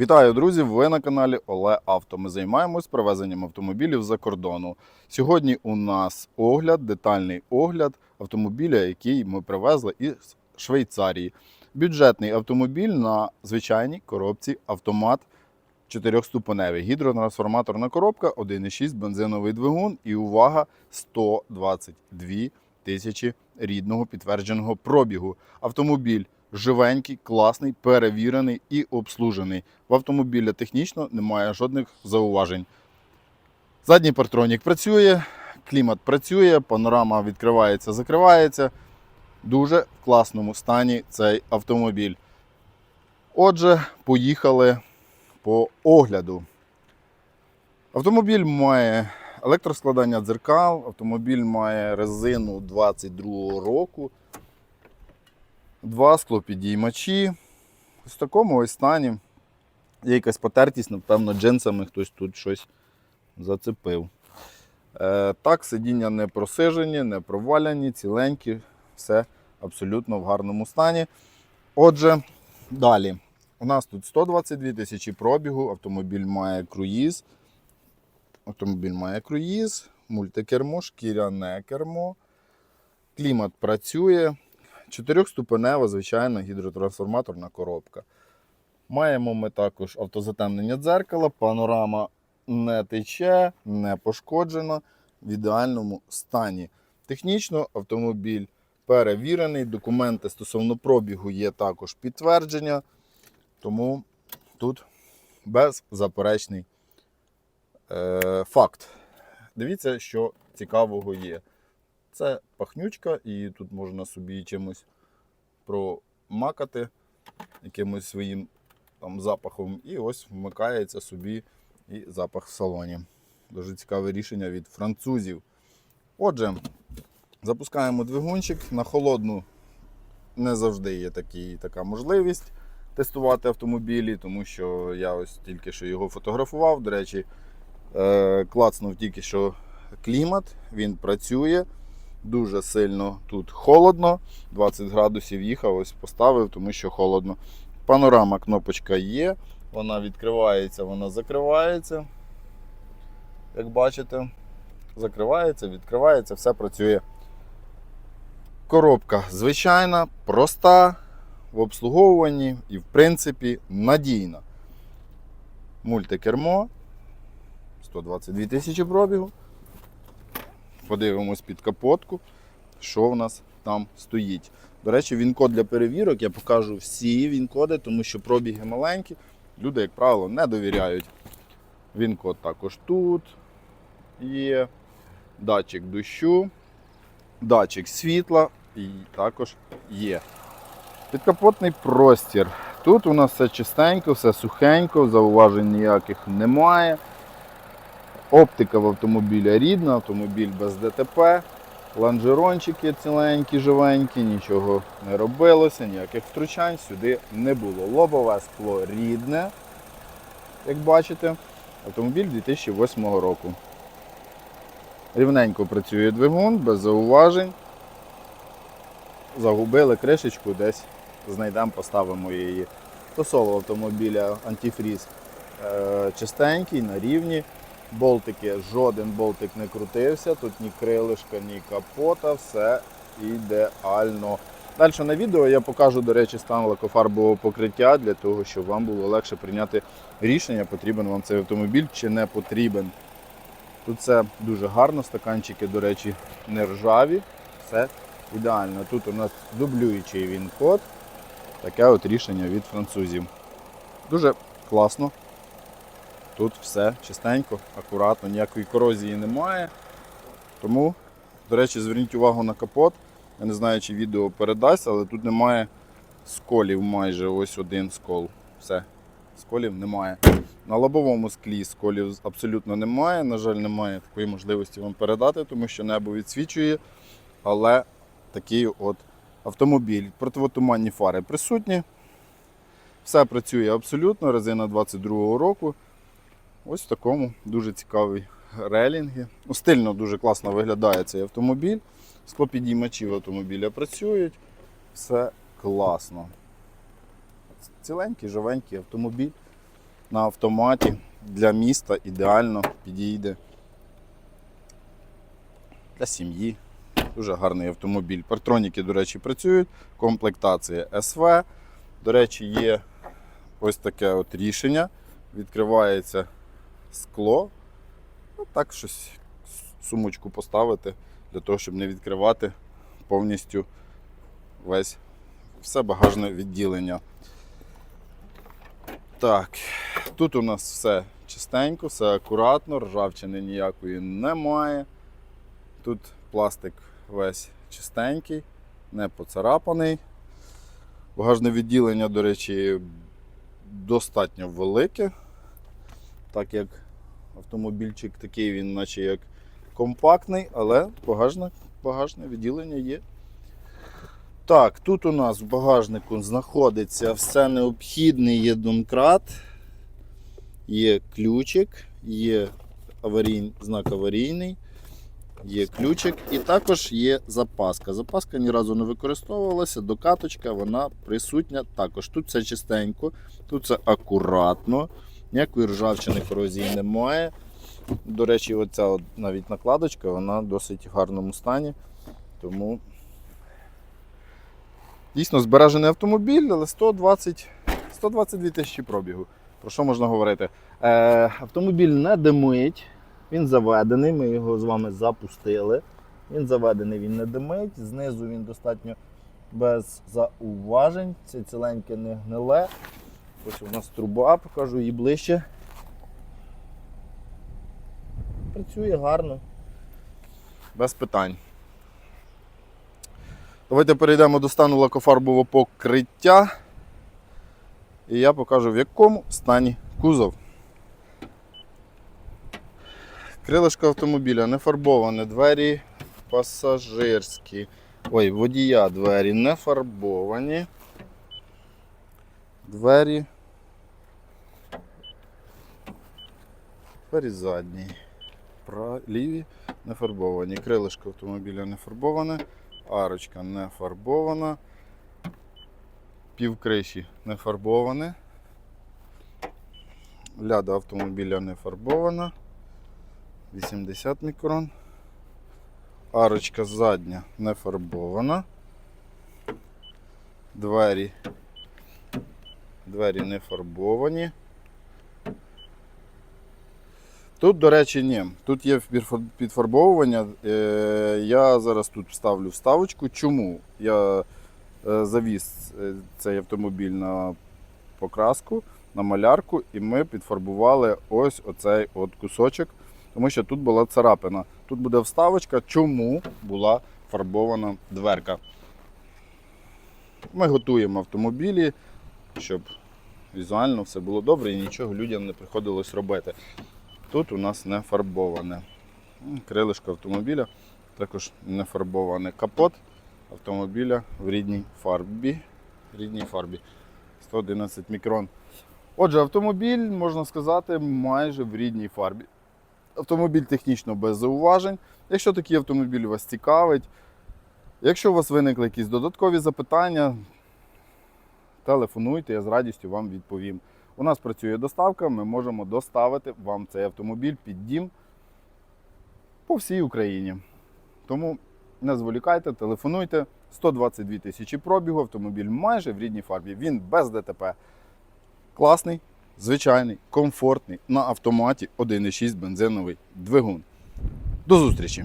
Вітаю, друзі! Ви на каналі Оле Авто. Ми займаємось привезенням автомобілів за кордону. Сьогодні у нас огляд, детальний огляд автомобіля, який ми привезли із Швейцарії. Бюджетний автомобіль на звичайній коробці автомат чотирьохступеневий. Гідротрансформаторна коробка, 1,6 бензиновий двигун і увага 122 тисячі рідного підтвердженого пробігу. Автомобіль живенький, класний, перевірений і обслужений. В автомобіля технічно немає жодних зауважень. Задній партронік працює, клімат працює, панорама відкривається, закривається. Дуже в класному стані цей автомобіль. Отже, поїхали по огляду. Автомобіль має електроскладання дзеркал, автомобіль має резину 22 року, два склопідіймачі. В такому ось стані. Є якась потертість, напевно, джинсами хтось тут щось зацепив. Е, так, сидіння не просижені, не проваляні, ціленькі, все абсолютно в гарному стані. Отже, далі. У нас тут 122 тисячі пробігу, автомобіль має круїз. Автомобіль має круїз, мультикермо, шкіряне кермо. Клімат працює. Чотирьохступенева, звичайна гідротрансформаторна коробка. Маємо ми також автозатемнення дзеркала, панорама не тече, не пошкоджена в ідеальному стані. Технічно автомобіль перевірений, документи стосовно пробігу є також підтвердження, тому тут беззаперечний е, факт. Дивіться, що цікавого є. Це пахнючка, і тут можна собі чимось промакати, якимось своїм там, запахом, і ось вмикається собі і запах в салоні. Дуже цікаве рішення від французів. Отже, запускаємо двигунчик на холодну. Не завжди є такі, така можливість тестувати автомобілі, тому що я ось тільки що його фотографував. До речі, е, клацнув тільки що клімат, він працює. Дуже сильно тут холодно. 20 градусів їхав, ось поставив, тому що холодно. Панорама кнопочка є, вона відкривається, вона закривається. Як бачите, закривається, відкривається, все працює. Коробка звичайна, проста в обслуговуванні і, в принципі, надійна. Мультикермо. 122 тисячі пробігу. Подивимось під капотку, що в нас там стоїть. До речі, він-код для перевірок я покажу всі він-коди, тому що пробіги маленькі. Люди, як правило, не довіряють. Він-код також тут є. Датчик дощу, датчик світла і також є. Підкапотний простір. Тут у нас все чистенько, все сухенько, зауважень ніяких немає. Оптика в автомобіля рідна, автомобіль без ДТП, ланжерончики ціленькі, живенькі, нічого не робилося, ніяких втручань сюди не було. Лобове скло рідне, як бачите, автомобіль 2008 року. Рівненько працює двигун, без зауважень. Загубили кришечку, десь знайдемо, поставимо її. Стосовно автомобіля антифріз е, чистенький, на рівні. Болтики, жоден болтик не крутився, тут ні крилишка, ні капота, все ідеально. Далі на відео я покажу, до речі, стан лакофарбового покриття для того, щоб вам було легше прийняти рішення, потрібен вам цей автомобіль чи не потрібен. Тут все дуже гарно, стаканчики, до речі, не ржаві, все ідеально. Тут у нас дублюючий він код. Таке от рішення від французів. Дуже класно. Тут все чистенько, акуратно, ніякої корозії немає. Тому, до речі, зверніть увагу на капот. Я не знаю, чи відео передасть, але тут немає сколів майже ось один скол. Все, сколів немає. На лобовому склі сколів абсолютно немає. На жаль, немає такої можливості вам передати, тому що небо відсвічує. Але такий от автомобіль. Противотуманні фари присутні. Все працює абсолютно, резина 22-го року. Ось в такому дуже цікавий релінги. Ну, Стильно дуже класно виглядає цей автомобіль. Склопідіймачі в автомобіля працюють. Все класно. Ціленький, живенький автомобіль. на автоматі для міста ідеально підійде. Для сім'ї. Дуже гарний автомобіль. Партроніки, до речі, працюють. Комплектація СВ. До речі, є ось таке от рішення. Відкривається скло. Ну, так щось сумочку поставити для того, щоб не відкривати повністю весь все багажне відділення. Так, тут у нас все чистенько, все акуратно, ржавчини ніякої немає. Тут пластик весь чистенький, не поцарапаний. Багажне відділення, до речі, достатньо велике, так як автомобільчик такий, він наче як компактний, але багажне, багажне відділення є. Так, тут у нас в багажнику знаходиться все необхідне, є є ключик, є аварій... знак аварійний, є ключик і також є запаска. Запаска ні разу не використовувалася, докаточка вона присутня також. Тут все чистенько, тут все акуратно, ніякої ржавчини корозії немає. До речі, оця от навіть накладочка, вона досить в гарному стані. Тому дійсно збережений автомобіль, але 120, 122 тисячі пробігу. Про що можна говорити? Е, автомобіль не димить, він заведений, ми його з вами запустили. Він заведений, він не димить, знизу він достатньо без зауважень. Це ціленьке не гниле. Ось у нас труба, покажу її ближче. Працює гарно. Без питань. Давайте перейдемо до стану лакофарбового покриття. І я покажу в якому стані кузов. Крилишко автомобіля не фарбоване, двері пасажирські. Ой, водія двері не фарбовані. Двері. Двері задні. Ліві не фарбовані. Крилишко автомобіля не фарбоване. Арочка не фарбована. Півкриші не фарбоване. Ляда автомобіля не фарбована. 80 мікрон. Арочка задня не фарбована. Двері. Двері не фарбовані. Тут, до речі, ні. Тут є підфарбовування. Е, Я зараз тут вставлю вставочку. Чому? Я е, завіз е, цей автомобіль на покраску, на малярку, і ми підфарбували ось оцей от кусочок, тому що тут була царапина. Тут буде вставочка, чому була фарбована дверка. Ми готуємо автомобілі, щоб візуально все було добре і нічого людям не приходилось робити. Тут у нас не фарбоване. Крилишко автомобіля, також не фарбоване капот автомобіля в рідній фарбі. Рідній фарбі 111 мікрон. Отже, автомобіль, можна сказати, майже в рідній фарбі. Автомобіль технічно без зауважень. Якщо такий автомобіль вас цікавить, якщо у вас виникли якісь додаткові запитання, телефонуйте, я з радістю вам відповім. У нас працює доставка, ми можемо доставити вам цей автомобіль під дім по всій Україні. Тому не зволікайте, телефонуйте. 122 тисячі пробігу, автомобіль майже в рідній фарбі. Він без ДТП. Класний, звичайний, комфортний, на автоматі 1,6 бензиновий двигун. До зустрічі!